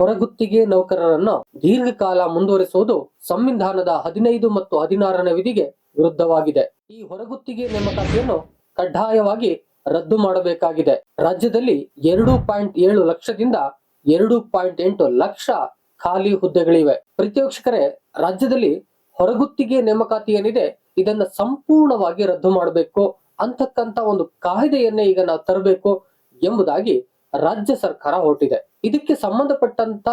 ಹೊರಗುತ್ತಿಗೆ ನೌಕರರನ್ನು ದೀರ್ಘಕಾಲ ಮುಂದುವರಿಸುವುದು ಸಂವಿಧಾನದ ಹದಿನೈದು ಮತ್ತು ಹದಿನಾರನೇ ವಿಧಿಗೆ ವಿರುದ್ಧವಾಗಿದೆ. ಈ ಹೊರಗುತ್ತಿಗೆ ನೇಮಕಾತಿಯನ್ನು ಕಡ್ಡಾಯವಾಗಿ ರದ್ದು ಮಾಡಬೇಕಾಗಿದೆ. ರಾಜ್ಯದಲ್ಲಿ ಎರಡು ಪಾಯಿಂಟ್ ಏಳು ಲಕ್ಷದಿಂದ ಎರಡು ಪಾಯಿಂಟ್ ಎಂಟು ಲಕ್ಷ ಖಾಲಿ ಹುದ್ದೆಗಳಿವೆ. ಪ್ರತಿವೀಕ್ಷಕರೇ ರಾಜ್ಯದಲ್ಲಿ ಹೊರಗುತ್ತಿಗೆ ನೇಮಕಾತಿ ಏನಿದೆ, ಇದನ್ನ ಸಂಪೂರ್ಣವಾಗಿ ರದ್ದು ಮಾಡಬೇಕು. ಅಂತಕ್ಕಂತ ಒಂದು ಕಾಯ್ದೆಯನ್ನೇ ಈಗ ನಾವು ತರಬೇಕು ಎಂಬುದಾಗಿ ರಾಜ್ಯ ಸರ್ಕಾರ ಹೊರಟಿದೆ. ಇದಕ್ಕೆ ಸಂಬಂಧಪಟ್ಟಂತ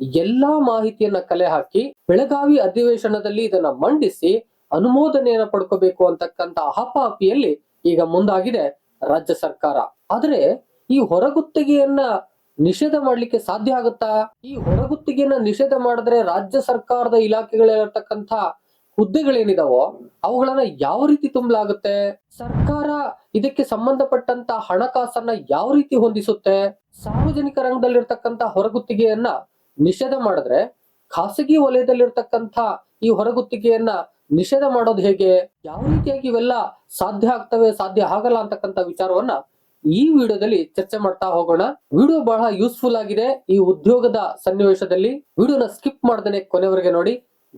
ಎಲ್ಲಾ ಮಾಹಿತಿಯನ್ನ ಕಲೆ ಹಾಕಿ ಬೆಳಗಾವಿ ಅಧಿವೇಶನದಲ್ಲಿ ಇದನ್ನ ಮಂಡಿಸಿ ಅನುಮೋದನೆಯನ್ನ ಪಡ್ಕೋಬೇಕು ಅಂತಕ್ಕಂತ ಅಹಪಾಪಿಯಲ್ಲಿ ಈಗ ಮುಂದಾಗಿದೆ ರಾಜ್ಯ ಸರ್ಕಾರ. ಆದ್ರೆ ಈ ಹೊರಗುತ್ತಿಗೆಯನ್ನ ನಿಷೇಧ ಮಾಡ್ಲಿಕ್ಕೆ ಸಾಧ್ಯ ಆಗುತ್ತಾ? ಈ ಹೊರಗುತ್ತಿಗೆಯನ್ನ ನಿಷೇಧ ಮಾಡಿದ್ರೆ ರಾಜ್ಯ ಸರ್ಕಾರದ ಇಲಾಖೆಗಳಿರತಕ್ಕಂತ ಹುದ್ದೆಗಳೇನಿದಾವೋ ಅವುಗಳನ್ನ ಯಾವ ರೀತಿ ತುಂಬಲಾಗುತ್ತೆ? ಸರ್ಕಾರ ಇದಕ್ಕೆ ಸಂಬಂಧಪಟ್ಟಂತ ಹಣಕಾಸನ್ನ ಯಾವ ರೀತಿ ಹೊಂದಿಸುತ್ತೆ? ಸಾರ್ವಜನಿಕ ರಂಗದಲ್ಲಿರ್ತಕ್ಕಂತ ಹೊರಗುತ್ತಿಗೆಯನ್ನ ನಿಷೇಧ ಮಾಡಿದ್ರೆ ಖಾಸಗಿ ವಲಯದಲ್ಲಿರ್ತಕ್ಕಂಥ ಈ ಹೊರಗುತ್ತಿಗೆಯನ್ನ ನಿಷೇಧ ಮಾಡೋದು ಹೇಗೆ? ಯಾವ ರೀತಿಯಾಗಿ ಇವೆಲ್ಲ ಸಾಧ್ಯ ಆಗ್ತವೆ, ಸಾಧ್ಯ ಆಗಲ್ಲ ಅಂತಕ್ಕಂಥ ವಿಚಾರವನ್ನ ಈ ವಿಡಿಯೋದಲ್ಲಿ ಚರ್ಚೆ ಮಾಡ್ತಾ ಹೋಗೋಣ. ವಿಡಿಯೋ ಬಹಳ ಯೂಸ್ಫುಲ್ ಆಗಿದೆ. ಈ ಉದ್ಯೋಗದ ಸನ್ನಿವೇಶದಲ್ಲಿ ವಿಡಿಯೋನ ಸ್ಕಿಪ್ ಮಾಡ್ದೇನೆ ಕೊನೆವರೆಗೆ ನೋಡಿ.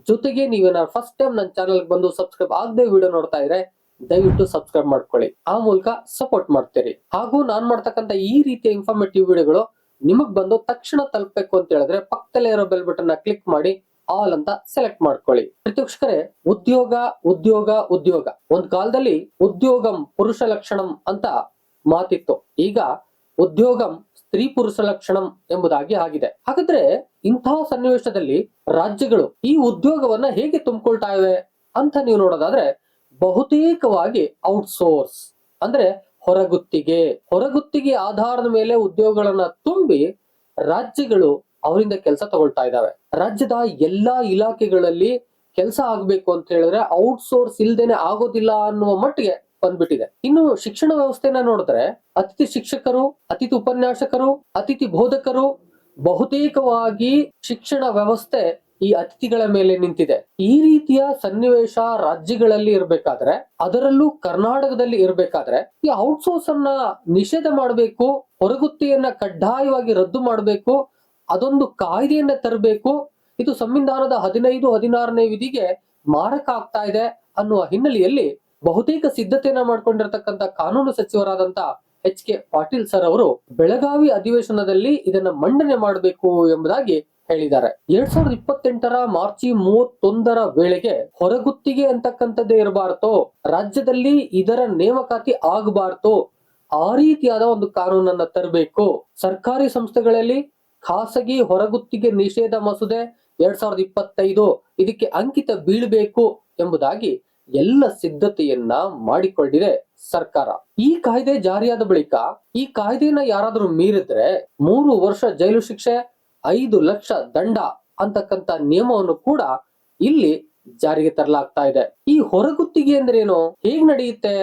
ಜೊತೆಗೆ ನೀವೇನ ಫಸ್ಟ್ ಟೈಮ್ ನನ್ನ ಚಾನಲ್ ಬಂದು ಸಬ್ಸ್ಕ್ರೈಬ್ ಆಗದೆ ವಿಡಿಯೋ ನೋಡ್ತಾ ಇದ್ರೆ, ದಯವಿಟ್ಟು ಸಬ್ಸ್ಕ್ರೈಬ್ ಮಾಡ್ಕೊಳ್ಳಿ. ಆ ಮೂಲಕ ಸಪೋರ್ಟ್ ಮಾಡ್ತೀರಿ. ಹಾಗೂ ನಾನ್ ಮಾಡ್ತಕ್ಕಂಥ ಈ ರೀತಿಯ ಇನ್ಫಾರ್ಮೇಟಿವ್ ವಿಡಿಯೋಗಳು ನಿಮಗ್ ಬಂದು ತಕ್ಷಣ ತಲುಪಬೇಕು ಅಂತ ಹೇಳಿದ್ರೆ, ಪಕ್ಕದಲ್ಲೇ ಇರೋ ಬೆಲ್ ಬಟನ್ ಕ್ಲಿಕ್ ಮಾಡಿ ಆಲ್ ಅಂತ ಸೆಲೆಕ್ಟ್ ಮಾಡ್ಕೊಳ್ಳಿ. ಪ್ರತಿಪಕ್ಷಕರೇ ಉದ್ಯೋಗ ಉದ್ಯೋಗ ಉದ್ಯೋಗ. ಒಂದ್ ಕಾಲದಲ್ಲಿ ಉದ್ಯೋಗಂ ಪುರುಷ ಲಕ್ಷಣಂ ಅಂತ ಮಾತಿತ್ತು. ಈಗ ಉದ್ಯೋಗಂ ಸ್ತ್ರೀ ಪುರುಷ ಲಕ್ಷಣಂ ಎಂಬುದಾಗಿ ಆಗಿದೆ. ಹಾಗಾದ್ರೆ ಇಂತಹ ಸನ್ನಿವೇಶದಲ್ಲಿ ರಾಜ್ಯಗಳು ಈ ಉದ್ಯೋಗವನ್ನ ಹೇಗೆ ತುಂಬಿಕೊಳ್ತಾ ಇವೆ ಅಂತ ನೀವು ನೋಡೋದಾದ್ರೆ ಬಹುತೇಕವಾಗಿ ಔಟ್ಸೋರ್ಸ್, ಅಂದ್ರೆ ಹೊರಗುತ್ತಿಗೆ ಹೊರಗುತ್ತಿಗೆ ಆಧಾರದ ಮೇಲೆ ಉದ್ಯೋಗಗಳನ್ನ ತುಂಬಿ ರಾಜ್ಯಗಳು ಅವರಿಂದ ಕೆಲಸ ತಗೊಳ್ತಾ ಇದ್ದಾವೆ. ರಾಜ್ಯದ ಎಲ್ಲಾ ಇಲಾಖೆಗಳಲ್ಲಿ ಕೆಲಸ ಆಗ್ಬೇಕು ಅಂತ ಹೇಳಿದ್ರೆ ಔಟ್ಸೋರ್ಸ್ ಇಲ್ದೇನೆ ಆಗೋದಿಲ್ಲ ಅನ್ನುವ ಮಟ್ಟಿಗೆ ಬಂದ್ಬಿಟ್ಟಿದೆ. ಇನ್ನು ಶಿಕ್ಷಣ ವ್ಯವಸ್ಥೆನ ನೋಡಿದ್ರೆ ಅತಿಥಿ ಶಿಕ್ಷಕರು, ಅತಿಥಿ ಉಪನ್ಯಾಸಕರು, ಅತಿಥಿ ಬೋಧಕರು ಬಹುತೇಕವಾಗಿ ಶಿಕ್ಷಣ ವ್ಯವಸ್ಥೆ ಈ ಅತಿಥಿಗಳ ಮೇಲೆ ನಿಂತಿದೆ. ಈ ರೀತಿಯ ಸನ್ನಿವೇಶ ರಾಜ್ಯಗಳಲ್ಲಿ ಇರಬೇಕಾದ್ರೆ, ಅದರಲ್ಲೂ ಕರ್ನಾಟಕದಲ್ಲಿ ಇರಬೇಕಾದ್ರೆ, ಈ ಔಟ್ಸೋರ್ಸ್ ಅನ್ನ ನಿಷೇಧ ಮಾಡಬೇಕು, ಹೊರಗುತ್ತಿಯನ್ನ ಕಡ್ಡಾಯವಾಗಿ ರದ್ದು ಮಾಡಬೇಕು, ಅದೊಂದು ಕಾಯ್ದೆಯನ್ನ ತರಬೇಕು, ಇದು ಸಂವಿಧಾನದ ಹದಿನೈದು, ಹದಿನಾರನೇ ವಿಧಿಗೆ ಮಾರಕ ಆಗ್ತಾ ಇದೆ ಅನ್ನುವ ಹಿನ್ನೆಲೆಯಲ್ಲಿ ಬಹುತೇಕ ಸಿದ್ಧತೆಯನ್ನ ಮಾಡ್ಕೊಂಡಿರ್ತಕ್ಕಂಥ ಕಾನೂನು ಸಚಿವರಾದಂತ ಎಚ್ ಕೆ ಪಾಟೀಲ್ ಸರ್ ಅವರು ಬೆಳಗಾವಿ ಅಧಿವೇಶನದಲ್ಲಿ ಇದನ್ನ ಮಂಡನೆ ಮಾಡಬೇಕು ಎಂಬುದಾಗಿ ಹೇಳಿದ್ದಾರೆ. ಎರಡ್ ಸಾವಿರದ ಇಪ್ಪತ್ತೆಂಟರ ಮಾರ್ಚ್ ಮೂವತ್ತೊಂದರ ವೇಳೆಗೆ ಹೊರಗುತ್ತಿಗೆ ಅಂತಕ್ಕಂಥದ್ದೇ ಇರಬಾರ್ದು, ರಾಜ್ಯದಲ್ಲಿ ಇದರ ನೇಮಕಾತಿ ಆಗಬಾರ್ದು, ಆ ರೀತಿಯಾದ ಒಂದು ಕಾನೂನನ್ನ ತರಬೇಕು. ಸರ್ಕಾರಿ ಸಂಸ್ಥೆಗಳಲ್ಲಿ ಖಾಸಗಿ ಹೊರಗುತ್ತಿಗೆ ನಿಷೇಧ ಮಸೂದೆ ಎರಡ್ ಸಾವಿರದ ಇಪ್ಪತ್ತೈದು ಇದಕ್ಕೆ ಅಂಕಿತ ಬೀಳ್ಬೇಕು ಎಂಬುದಾಗಿ ಎಲ್ಲ ಸಿದ್ಧತೆಯನ್ನ ಮಾಡಿಕೊಂಡಿದೆ ಸರ್ಕಾರ. ಈ ಕಾಯ್ದೆ ಜಾರಿಯಾದ ಬಳಿಕ, ಈ ಕಾಯ್ದೆಯನ್ನ ಯಾರಾದರೂ ಮೀರಿದ್ರೆ ಮೂರು ವರ್ಷ ಜೈಲು ಶಿಕ್ಷೆ, ಐದು ಲಕ್ಷ ದಂಡ ಅಂತಕ್ಕಂತ ನಿಯಮವನ್ನು ಕೂಡ ಇಲ್ಲಿ ಜಾರಿಗೆ ತರಲಾಗ್ತಾ ಇದೆ. ಈ ಹೊರಗುತ್ತಿಗೆ ಅಂದ್ರೇನು ಹೇಗ್ ನಡೆಯುತ್ತೆ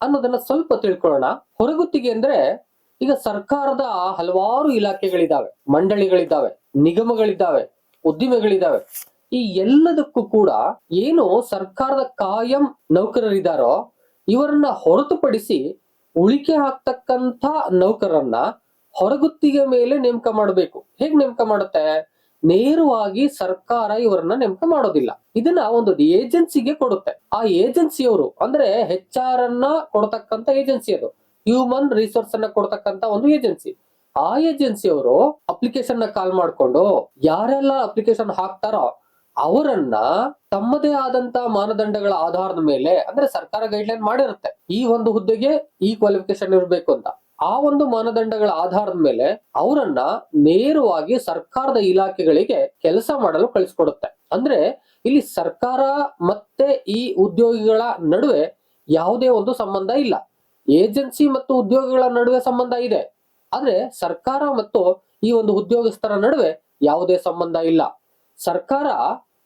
ಅನ್ನೋದನ್ನ ಸ್ವಲ್ಪ ತಿಳ್ಕೊಳ್ಳೋಣ. ಹೊರಗುತ್ತಿಗೆ ಅಂದ್ರೆ ಈಗ ಸರ್ಕಾರದ ಹಲವಾರು ಇಲಾಖೆಗಳಿದಾವೆ ಮಂಡಳಿಗಳಿದ್ದಾವೆ, ನಿಗಮಗಳಿದ್ದಾವೆ, ಉದ್ದಿಮೆಗಳಿದ್ದಾವೆ. ಈ ಎಲ್ಲದಕ್ಕೂ ಕೂಡ ಏನು ಸರ್ಕಾರದ ಕಾಯಂ ನೌಕರರಿದ್ದಾರೋ ಇವರನ್ನ ಹೊರತುಪಡಿಸಿ ಉಳಿಕೆ ಹಾಕ್ತಕ್ಕಂಥ ನೌಕರರನ್ನ ಹೊರಗುತ್ತಿಗೆ ಮೇಲೆ ನೇಮಕ ಮಾಡಬೇಕು. ಹೇಗ್ ನೇಮಕ ಮಾಡುತ್ತೆ? ನೇರವಾಗಿ ಸರ್ಕಾರ ಇವರನ್ನ ನೇಮಕ ಮಾಡೋದಿಲ್ಲ. ಇದನ್ನ ಒಂದು ಏಜೆನ್ಸಿಗೆ ಕೊಡುತ್ತೆ. ಆ ಏಜೆನ್ಸಿಯವರು ಅಂದ್ರೆ ಹೆಚ್ ಆರ್ ಅನ್ನ ಕೊಡ್ತಕ್ಕಂತ ಏಜೆನ್ಸಿ ಅದು. ಹ್ಯೂಮನ್ ರಿಸೋರ್ಸ್ ಅನ್ನ ಕೊಡ್ತಕ್ಕಂತ ಒಂದು ಏಜೆನ್ಸಿ. ಆ ಏಜೆನ್ಸಿಯವರು ಅಪ್ಲಿಕೇಶನ್ನ ಕಾಲ್ ಮಾಡ್ಕೊಂಡು ಯಾರೆಲ್ಲ ಅಪ್ಲಿಕೇಶನ್ ಹಾಕ್ತಾರೋ ಅವರನ್ನ ತಮ್ಮದೇ ಆದಂತ ಮಾನದಂಡಗಳ ಆಧಾರದ ಮೇಲೆ, ಅಂದ್ರೆ ಸರ್ಕಾರ ಗೈಡ್ಲೈನ್ ಮಾಡಿರುತ್ತೆ, ಈ ಒಂದು ಹುದ್ದೆಗೆ ಈ ಕ್ವಾಲಿಫಿಕೇಶನ್ ಇರಬೇಕು ಅಂತ. ಆ ಒಂದು ಮಾನದಂಡಗಳ ಆಧಾರದ ಮೇಲೆ ಅವರನ್ನ ನೇರವಾಗಿ ಸರ್ಕಾರದ ಇಲಾಖೆಗಳಿಗೆ ಕೆಲಸ ಮಾಡಲು ಕಳಿಸ್ಕೊಡುತ್ತೆ. ಅಂದ್ರೆ ಇಲ್ಲಿ ಸರ್ಕಾರ ಮತ್ತೆ ಈ ಉದ್ಯೋಗಿಗಳ ನಡುವೆ ಯಾವುದೇ ಒಂದು ಸಂಬಂಧ ಇಲ್ಲ. ಏಜೆನ್ಸಿ ಮತ್ತು ಉದ್ಯೋಗಿಗಳ ನಡುವೆ ಸಂಬಂಧ ಇದೆ. ಆದ್ರೆ ಸರ್ಕಾರ ಮತ್ತು ಈ ಒಂದು ಉದ್ಯೋಗಸ್ಥರ ನಡುವೆ ಯಾವುದೇ ಸಂಬಂಧ ಇಲ್ಲ. ಸರ್ಕಾರ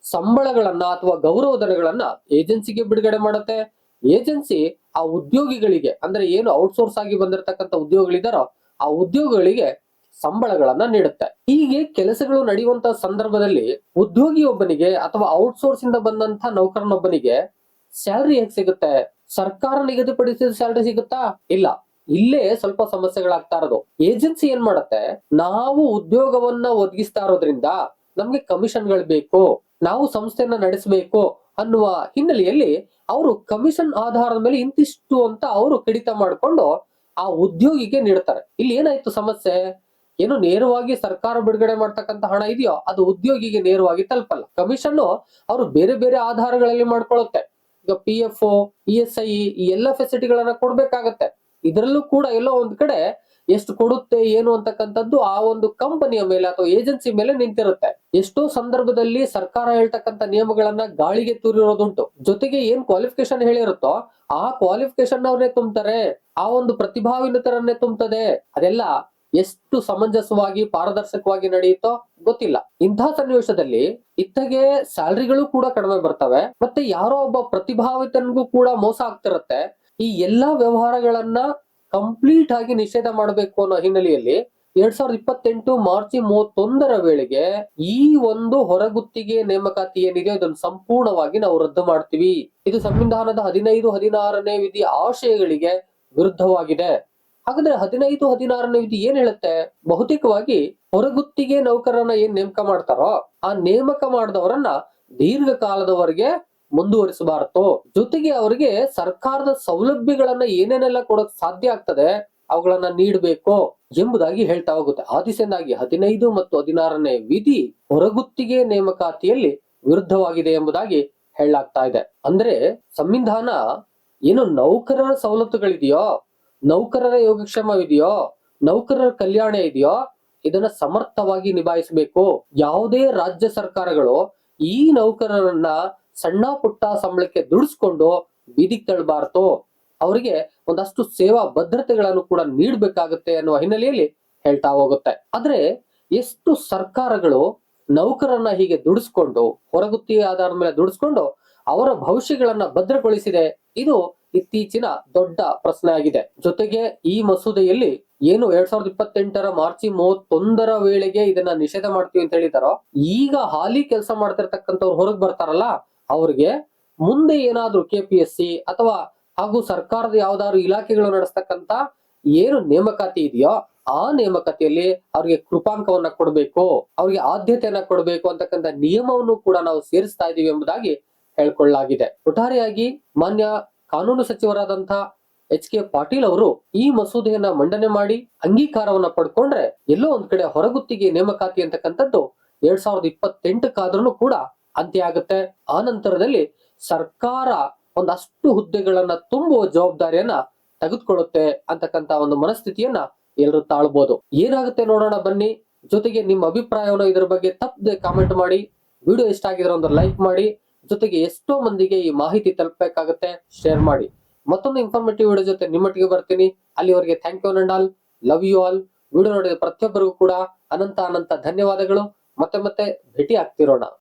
ಸಂಬಳಗಳನ್ನ ಅಥವಾ ಗೌರವಧನಗಳನ್ನ ಏಜೆನ್ಸಿಗೆ ಬಿಡುಗಡೆ ಮಾಡುತ್ತೆ. ಏಜೆನ್ಸಿ ಆ ಉದ್ಯೋಗಿಗಳಿಗೆ, ಅಂದ್ರೆ ಏನು ಔಟ್ಸೋರ್ಸ್ ಆಗಿ ಬಂದಿರತಕ್ಕಂತ ಉದ್ಯೋಗಗಳಿದಾರೋ, ಆ ಉದ್ಯೋಗಗಳಿಗೆ ಸಂಬಳಗಳನ್ನ ನೀಡುತ್ತೆ. ಹೀಗೆ ಕೆಲಸಗಳು ನಡೆಯುವಂತ ಸಂದರ್ಭದಲ್ಲಿ ಉದ್ಯೋಗಿಯೊಬ್ಬನಿಗೆ ಅಥವಾ ಔಟ್ಸೋರ್ಸ್ ಇಂದ ಬಂದಂತ ನೌಕರನೊಬ್ಬನಿಗೆ ಸ್ಯಾಲರಿ ಹೇಗ್ ಸಿಗುತ್ತೆ? ಸರ್ಕಾರ ನಿಗದಿಪಡಿಸಿದ ಸ್ಯಾಲರಿ ಸಿಗುತ್ತಾ? ಇಲ್ಲ. ಇಲ್ಲೇ ಸ್ವಲ್ಪ ಸಮಸ್ಯೆಗಳಾಗ್ತಾ ಇರೋದು. ಏಜೆನ್ಸಿ ಏನ್ ಮಾಡುತ್ತೆ? ನಾವು ಉದ್ಯೋಗವನ್ನ ಒದಗಿಸ್ತಾ ಇರೋದ್ರಿಂದ ನಮ್ಗೆ ಕಮಿಷನ್ಗಳು ಬೇಕು, ನಾವು ಸಂಸ್ಥೆಯನ್ನ ನಡೆಸಬೇಕು ಅನ್ನುವ ಹಿನ್ನೆಲೆಯಲ್ಲಿ ಅವರು ಕಮಿಷನ್ ಆಧಾರದ ಮೇಲೆ ಇಂತಿಷ್ಟು ಅಂತ ಅವರು ಕಡಿತ ಮಾಡಿಕೊಂಡು ಆ ಉದ್ಯೋಗಿಗೆ ನೀಡ್ತಾರೆ. ಇಲ್ಲಿ ಏನಾಯ್ತು ಸಮಸ್ಯೆ? ಏನು ನೇರವಾಗಿ ಸರ್ಕಾರ ಬಿಡುಗಡೆ ಮಾಡ್ತಕ್ಕಂತ ಹಣ ಇದೆಯೋ, ಅದು ಉದ್ಯೋಗಿಗೆ ನೇರವಾಗಿ ತಲುಪಲ್ಲ. ಕಮಿಷನ್ ಅವರು ಬೇರೆ ಬೇರೆ ಆಧಾರಗಳಲ್ಲಿ ಮಾಡ್ಕೊಳ್ಳುತ್ತೆ. ಈಗ P F E S I ಈ ಎಲ್ಲ ಫೆಸಿಲಿಟಿಗಳನ್ನ ಕೊಡ್ಬೇಕಾಗತ್ತೆ. ಇದರಲ್ಲೂ ಕೂಡ ಎಲ್ಲೋ ಒಂದ್ ಕಡೆ ಎಷ್ಟು ಕೊಡುತ್ತೆ, ಏನು ಅಂತಕ್ಕಂಥದ್ದು ಆ ಒಂದು ಕಂಪನಿಯ ಮೇಲೆ ಅಥವಾ ಏಜೆನ್ಸಿ ಮೇಲೆ ನಿಂತಿರುತ್ತೆ. ಎಷ್ಟೋ ಸಂದರ್ಭದಲ್ಲಿ ಸರ್ಕಾರ ಹೇಳ್ತಕ್ಕಂಥ ನಿಯಮಗಳನ್ನ ಗಾಳಿಗೆ ತೂರಿರೋದುಂಟು. ಜೊತೆಗೆ ಏನ್ ಕ್ವಾಲಿಫಿಕೇಶನ್ ಹೇಳಿರುತ್ತೋ, ಆ ಕ್ವಾಲಿಫಿಕೇಶನ್ ಅವ್ರನ್ನೇ ತುಂಬ್ತಾರೆ, ಆ ಒಂದು ಪ್ರತಿಭಾವಿನತರನ್ನೇ ತುಂಬುತ್ತದೆ ಅದೆಲ್ಲ ಎಷ್ಟು ಸಮಂಜಸವಾಗಿ, ಪಾರದರ್ಶಕವಾಗಿ ನಡೆಯುತ್ತೋ ಗೊತ್ತಿಲ್ಲ. ಇಂತಹ ಸನ್ನಿವೇಶದಲ್ಲಿ ಇತ್ತಗೆ ಸ್ಯಾಲ್ರಿಗಳು ಕೂಡ ಕಡಿಮೆ ಬರ್ತವೆ, ಮತ್ತೆ ಯಾರೋ ಒಬ್ಬ ಪ್ರತಿಭಾವಿತನಿಗೂ ಕೂಡ ಮೋಸ ಆಗ್ತಿರುತ್ತೆ. ಈ ಎಲ್ಲಾ ವ್ಯವಹಾರಗಳನ್ನ ಕಂಪ್ಲೀಟ್ ಆಗಿ ನಿಷೇಧ ಮಾಡಬೇಕು ಅನ್ನೋ ಹಿನ್ನೆಲೆಯಲ್ಲಿ ಎರಡ್ ಸಾವಿರದ ಇಪ್ಪತ್ತೆಂಟು ಮಾರ್ಚ್ ಮೂವತ್ತೊಂದರ ವೇಳೆಗೆ ಈ ಒಂದು ಹೊರಗುತ್ತಿಗೆ ನೇಮಕಾತಿ ಏನಿದೆ, ಅದನ್ನು ಸಂಪೂರ್ಣವಾಗಿ ನಾವು ರದ್ದು ಮಾಡ್ತೀವಿ. ಇದು ಸಂವಿಧಾನದ ಹದಿನೈದು, ಹದಿನಾರನೇ ವಿಧಿ ಆಶಯಗಳಿಗೆ ವಿರುದ್ಧವಾಗಿದೆ. ಹಾಗಾದ್ರೆ ಹದಿನೈದು, ಹದಿನಾರನೇ ವಿಧಿ ಏನ್ ಹೇಳುತ್ತೆ? ಬಹುತೇಕವಾಗಿ ಹೊರಗುತ್ತಿಗೆ ನೌಕರರನ್ನ ಏನ್ ನೇಮಕ ಮಾಡ್ತಾರೋ, ಆ ನೇಮಕ ಮಾಡಿದವರನ್ನ ದೀರ್ಘಕಾಲದವರೆಗೆ ಮುಂದುವರಿಸಬಾರದು. ಜೊತೆಗೆ ಅವರಿಗೆ ಸರ್ಕಾರದ ಸೌಲಭ್ಯಗಳನ್ನ ಏನೇನೆಲ್ಲ ಕೊಡಕ್ ಸಾಧ್ಯ ಆಗ್ತದೆ, ಅವುಗಳನ್ನ ನೀಡಬೇಕು ಎಂಬುದಾಗಿ ಹೇಳ್ತಾ ಹೋಗುತ್ತೆ. ಆದಿಸೆಂದಾಗಿ ಹದಿನೈದು ಮತ್ತು ಹದಿನಾರನೇ ವಿಧಿ ಹೊರಗುತ್ತಿಗೆ ನೇಮಕಾತಿಯಲ್ಲಿ ವಿರುದ್ಧವಾಗಿದೆ ಎಂಬುದಾಗಿ ಹೇಳಲಾಗ್ತಾ ಇದೆ. ಅಂದ್ರೆ ಸಂವಿಧಾನ ಏನು ನೌಕರರ ಸವಲತ್ತುಗಳಿದೆಯೋ, ನೌಕರರ ಯೋಗಕ್ಷೇಮವಿದೆಯೋ, ನೌಕರರ ಕಲ್ಯಾಣ ಇದೆಯೋ, ಇದನ್ನ ಸಮರ್ಥವಾಗಿ ನಿಭಾಯಿಸಬೇಕು. ಯಾವುದೇ ರಾಜ್ಯ ಸರ್ಕಾರಗಳು ಈ ನೌಕರರನ್ನ ಸಣ್ಣ ಪುಟ್ಟ ಸಂಬಳಕ್ಕೆ ದುಡಿಸ್ಕೊಂಡು ಬೀದಿಗೆ ತಳ್ಳಬಾರ್ದು ಅವರಿಗೆ ಒಂದಷ್ಟು ಸೇವಾ ಭದ್ರತೆಗಳನ್ನು ಕೂಡ ನೀಡಬೇಕಾಗುತ್ತೆ ಅನ್ನುವ ಹಿನ್ನೆಲೆಯಲ್ಲಿ ಹೇಳ್ತಾ ಹೋಗುತ್ತೆ. ಆದ್ರೆ ಎಷ್ಟು ಸರ್ಕಾರಗಳು ನೌಕರನ್ನ ಹೀಗೆ ದುಡಿಸ್ಕೊಂಡು ಹೊರಗುತ್ತಿಗೆ ಆಧಾರದ ಮೇಲೆ ದುಡಿಸ್ಕೊಂಡು ಅವರ ಭವಿಷ್ಯಗಳನ್ನ ಭದ್ರಗೊಳಿಸಿದೆ, ಇದು ಇತ್ತೀಚಿನ ದೊಡ್ಡ ಪ್ರಶ್ನೆ ಆಗಿದೆ. ಜೊತೆಗೆ ಈ ಮಸೂದೆಯಲ್ಲಿ ಏನು ಎರಡ್ ಸಾವಿರದ ಇಪ್ಪತ್ತೆಂಟರ ಮಾರ್ಚ್ ಮೂವತ್ತೊಂದರ ವೇಳೆಗೆ ಇದನ್ನ ನಿಷೇಧ ಮಾಡ್ತೀವಿ ಅಂತ ಹೇಳಿದಾರೋ, ಈಗ ಹಾಲಿ ಕೆಲಸ ಮಾಡ್ತಿರ್ತಕ್ಕಂಥವ್ರು ಹೊರಗೆ ಬರ್ತಾರಲ್ಲ ಅವ್ರಿಗೆ ಮುಂದೆ ಏನಾದ್ರೂ ಕೆ ಸಿ ಅಥವಾ ಹಾಗೂ ಸರ್ಕಾರದ ಯಾವ್ದಾದ್ರು ಇಲಾಖೆಗಳು ನಡೆಸ್ತಕ್ಕಂತ ಏನು ನೇಮಕಾತಿ ಇದೆಯೋ ಆ ನೇಮಕಾತಿಯಲ್ಲಿ ಅವ್ರಿಗೆ ಕೃಪಾಂಕವನ್ನ ಕೊಡಬೇಕು, ಅವ್ರಿಗೆ ಆದ್ಯತೆಯನ್ನ ಕೊಡಬೇಕು ಅಂತಕ್ಕಂಥ ನಿಯಮವನ್ನು ಕೂಡ ನಾವು ಸೇರಿಸ್ತಾ ಇದೀವಿ ಎಂಬುದಾಗಿ ಹೇಳ್ಕೊಳ್ಳಲಾಗಿದೆ. ಒಟ್ಟಾರೆಯಾಗಿ ಮಾನ್ಯ ಕಾನೂನು ಸಚಿವರಾದಂತಹ ಎಚ್ ಕೆ ಪಾಟೀಲ್ ಅವರು ಈ ಮಸೂದೆಯನ್ನ ಮಂಡನೆ ಮಾಡಿ ಅಂಗೀಕಾರವನ್ನ ಪಡ್ಕೊಂಡ್ರೆ ಎಲ್ಲೋ ಒಂದ್ ಕಡೆ ಹೊರಗುತ್ತಿಗೆ ನೇಮಕಾತಿ ಅಂತಕ್ಕಂಥದ್ದು ಎರಡ್ ಸಾವಿರದ ಇಪ್ಪತ್ತೆಂಟಕ್ಕಾದ್ರೂ ಕೂಡ ಅಂತ್ಯ ಆಗುತ್ತೆ. ಆ ನಂತರದಲ್ಲಿ ಸರ್ಕಾರ ಒಂದಷ್ಟು ಹುದ್ದೆಗಳನ್ನ ತುಂಬುವ ಜವಾಬ್ದಾರಿಯನ್ನ ತೆಗೆದುಕೊಳ್ಳುತ್ತೆ ಅಂತಕ್ಕಂತ ಒಂದು ಮನಸ್ಥಿತಿಯನ್ನ ಎಲ್ಲರೂ ತಾಳ್ಬೋದು. ಏನಾಗುತ್ತೆ ನೋಡೋಣ ಬನ್ನಿ. ಜೊತೆಗೆ ನಿಮ್ಮ ಅಭಿಪ್ರಾಯವನ್ನು ಇದರ ಬಗ್ಗೆ ತಪ್ಪದೆ ಕಾಮೆಂಟ್ ಮಾಡಿ. ವಿಡಿಯೋ ಇಷ್ಟ ಆಗಿದ್ರೆ ಒಂದು ಲೈಕ್ ಮಾಡಿ. ಜೊತೆಗೆ ಎಷ್ಟೋ ಮಂದಿಗೆ ಈ ಮಾಹಿತಿ ತಲುಪಬೇಕಾಗುತ್ತೆ ಶೇರ್ ಮಾಡಿ. ಮತ್ತೊಂದು ಇನ್ಫಾರ್ಮೇಟಿವ್ ವಿಡಿಯೋ ಜೊತೆ ನಿಮ್ಮೊಟ್ಟಿಗೆ ಬರ್ತೀನಿ. ಅಲ್ಲಿವರೆಗೆ thank you and all love you all video ನೋಡಿದ ಪ್ರತಿಯೊಬ್ಬರಿಗೂ ಕೂಡ ಅನಂತ ಅನಂತ ಧನ್ಯವಾದಗಳು. ಮತ್ತೆ ಮತ್ತೆ ಭೇಟಿ ಆಗ್ತಿರೋಣ